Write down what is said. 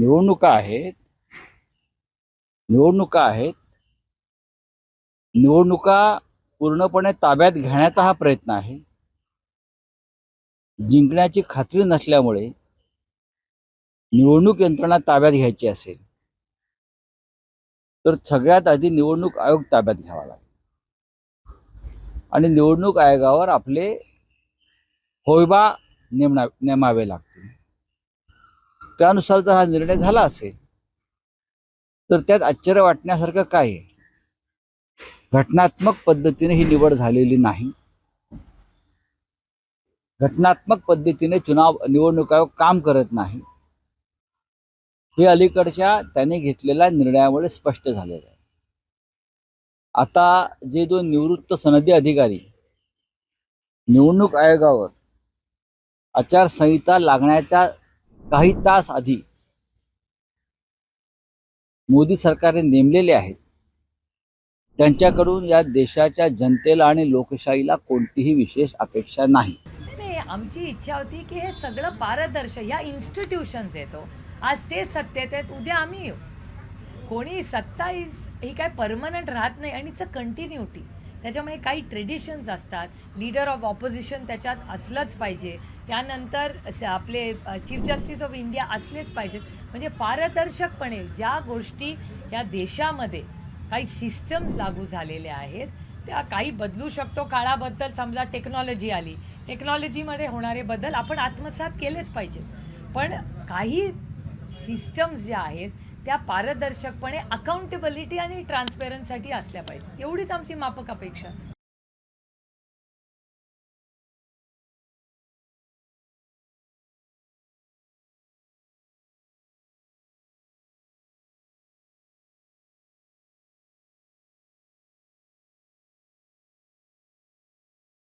निवडणुका आहेत. निवडणुका आहेत. निवडणुका पूर्णपणे ताब्यात घेण्याचा हा प्रयत्न आहे. जिंकण्याची खात्री नसल्यामुळे निवडणूक यंत्रणा ताब्यात घ्यायची असेल तर सगळ्यात आधी निवडणूक आयोग ताब्यात घ्यावा लागेल. आणि निवडणूक आयोगावर आपले होयबा नेमणा नेमावे लागतील. त्यानुसार जर हा निर्णय झाला असेल तर त्यात आश्चर्य वाटण्यासारखं काय आहे? घटनात्मक पद्धतीने ही निवड झालेली नाही. घटनात्मक पद्धतीने चुनाव निवडणूक आयोग काम करत नाही. हे अलीकडच्या त्याने घेतलेल्या निर्णयामुळे स्पष्ट झालेलं आहे. आता जे दोन निवृत्त सनदी अधिकारी निवडणूक आयोगावर आचारसंहिता लागण्याच्या काही तास आधी मोदी सरकारने नेमलेले आहेत. त्यांच्याकडून या देशाच्या जनतेला आणि लोकशाहीला कोणतीही विशेष अपेक्षा नाही. नाही आमची इच्छा होती की हे सगळं पारदर्शक या इन्स्टिट्यूशन्स येतो हो. आज ते सत्तेत आहेत उद्या आम्ही येऊ. कोणी सत्ता इज ही काय परमनंट राहत नाही आणि इट्स अ कंटिन्युटी त्याच्यामुळे काही ट्रेडिशन्स असतात. लीडर ऑफ ऑपोजिशन त्याच्यात असलंच पाहिजे. त्यानंतर आपले चीफ जस्टिस ऑफ इंडिया असलेच पाहिजेत. म्हणजे पारदर्शकपणे ज्या गोष्टी या देशामध्ये काही सिस्टम्स लागू झालेल्या आहेत त्या काही बदलू शकतो. काळाबद्दल समजा टेक्नॉलॉजी आली. टेक्नॉलॉजीमध्ये होणारे बदल आपण आत्मसात केलेच पाहिजेत. पण काही सिस्टम्स ज्या आहेत त्या पारदर्शकपणे अकाउंटेबिलिटी आणि ट्रान्सपेरन्सीसाठी असल्या पाहिजेत. एवढीच आमची मापक अपेक्षा.